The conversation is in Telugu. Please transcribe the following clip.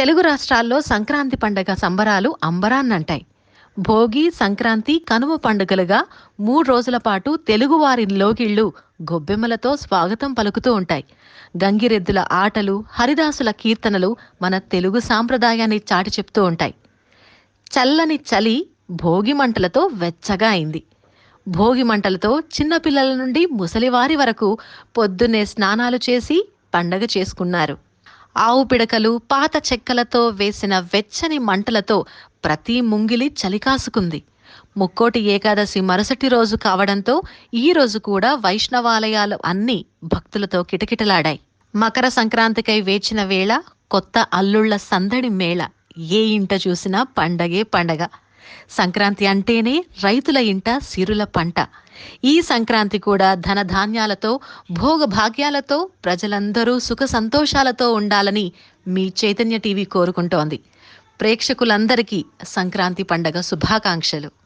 తెలుగు రాష్ట్రాల్లో సంక్రాంతి పండగ సంబరాలు అంబరాన్నంటాయి. భోగి సంక్రాంతి కనుమ పండుగలుగా మూడు రోజుల పాటు తెలుగువారి లోగిళ్ళు గొబ్బెమ్మలతో స్వాగతం పలుకుతూ ఉంటాయి. గంగిరెద్దుల ఆటలు హరిదాసుల కీర్తనలు మన తెలుగు సాంప్రదాయాన్ని చాటి చెప్తూ ఉంటాయి. చల్లని చలి భోగి మంటలతో వెచ్చగా అయింది. భోగి మంటలతో చిన్నపిల్లల నుండి ముసలివారి వరకు పొద్దున్నే స్నానాలు చేసి పండగ చేసుకున్నారు. ఆవు పిడకలు పాత చెక్కలతో వేసిన వెచ్చని మంటలతో ప్రతి ముంగిలి చలికాసుకుంది. ముక్కోటి ఏకాదశి మరుసటి రోజు కావడంతో ఈ రోజు కూడా వైష్ణవాలయాలు అన్నీ భక్తులతో కిటకిటలాడాయి. మకర సంక్రాంతికై వేచిన వేళ కొత్త అల్లుళ్ళ సందడి మేళ. ఏ ఇంట చూసినా పండగే పండగ. సంక్రాంతి అంటేనే రైతుల ఇంట సిరుల పంట. ఈ సంక్రాంతి కూడా ధనధాన్యాలతో భోగభాగ్యాలతో ప్రజలందరూ సుఖ సంతోషాలతో ఉండాలని మీ చైతన్య టీవీ కోరుకుంటోంది. ప్రేక్షకులందరికీ సంక్రాంతి పండగ శుభాకాంక్షలు.